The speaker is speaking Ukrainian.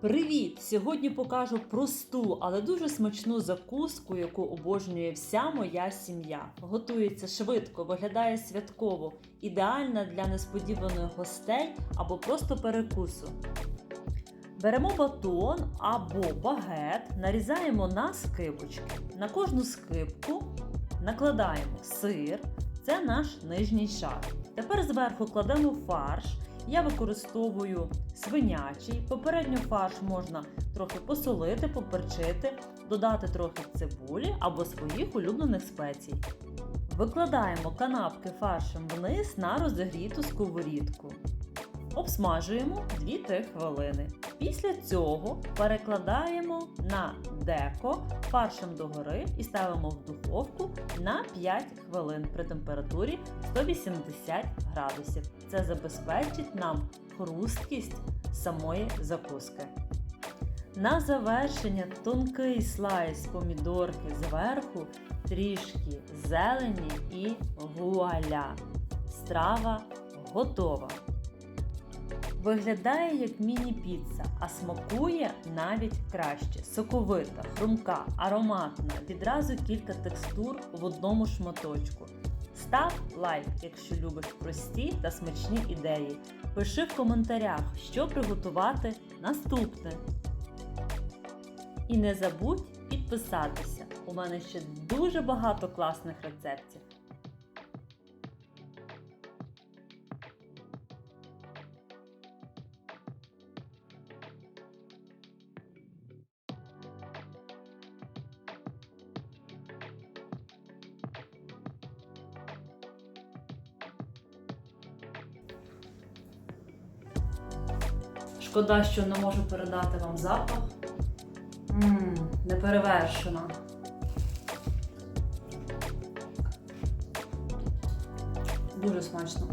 Привіт! Сьогодні покажу просту, але дуже смачну закуску, яку обожнює вся моя сім'я. Готується швидко, виглядає святково, ідеальна для несподіваних гостей або просто перекусу. Беремо батон або багет, нарізаємо на скибочки. На кожну скибку накладаємо сир, це наш нижній шар. Тепер зверху кладемо фарш. Я використовую свинячий. Попередньо фарш можна трохи посолити, поперчити, додати трохи цибулі або своїх улюблених спецій. Викладаємо канапки фаршем вниз на розігріту сковорідку. Обсмажуємо 2-3 хвилини. Після цього перекладаємо на деко фаршем догори і ставимо в духовку на 5 хвилин при температурі 180 градусів. Це забезпечить нам хрусткість самої закуски. На завершення тонкий слайс помідорки зверху, трішки зелені і вуаля. Страва готова. Виглядає як міні-піца, а смакує навіть краще. Соковита, хрумка, ароматна, відразу кілька текстур в одному шматочку. Став лайк, якщо любиш прості та смачні ідеї. Пиши в коментарях, що приготувати наступне. І не забудь підписатися. У мене ще дуже багато класних рецептів. Шкода, що не можу передати вам запах. Ммм, неперевершено. Дуже смачно.